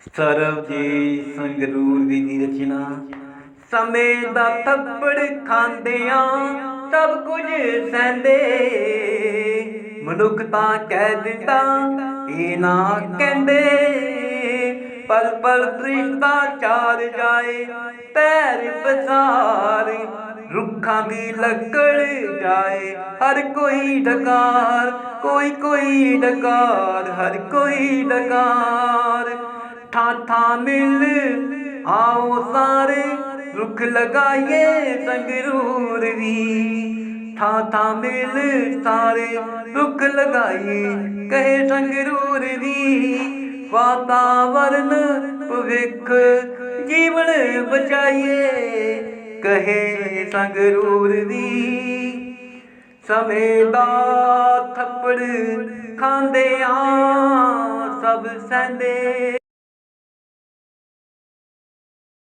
ਸਰਬਜੀਤ ਸੰਗਰੂਰ ਦੀ ਦੀ ਰਚਨਾ। ਸਮੇਂ ਦਾ ਥੱਪੜ ਖਾਂਦਿਆਂ ਸਭ ਕੁਝ ਸਹਿੰਦੇ। ਮਨੁੱਖ ਤਾਂ ਕਹਿ ਦਿੰਦਾ, ਇਹ ਨਾ ਕਹਿੰਦੇ। ਪਲ ਪਲ ਦ੍ਰਿਸ਼ਤਾ ਚਾਰ ਜਾਏ, ਪੈਰ ਪਸਾਰ ਰੁੱਖਾਂ ਦੀ ਲੱਕੜ ਜਾਏ। ਹਰ ਕੋਈ ਡਕਾਰ, ਕੋਈ ਕੋਈ ਡਕਾਰ, ਹਰ ਕੋਈ ਡਕਾਰ। ਠਾਂ ਠਾਂ ਮਿਲ। ਆਓ ਸਾਰੇ ਰੁੱਖ ਲਗਾਈਏ ਸੰਗਰੂਰ ਵੀ ਥਾਂ ਥਾਂ ਮਿਲ ਸਾਰੇ ਰੁੱਖ ਲਗਾਈਏ, ਕਹੇ ਸੰਗਰੂਰ ਵੀ ਵਾਤਾਵਰਨ ਭਵਿੱਖ ਜੀਵਨ ਬਚਾਈਏ, ਕਹੇ ਸੰਗਰੂਰ ਦੀ। ਸਮੇਂ ਦਾ ਥੱਪੜ ਖਾਂਦੇ ਆ ਸਭ ਸਹਿੰਦੇ।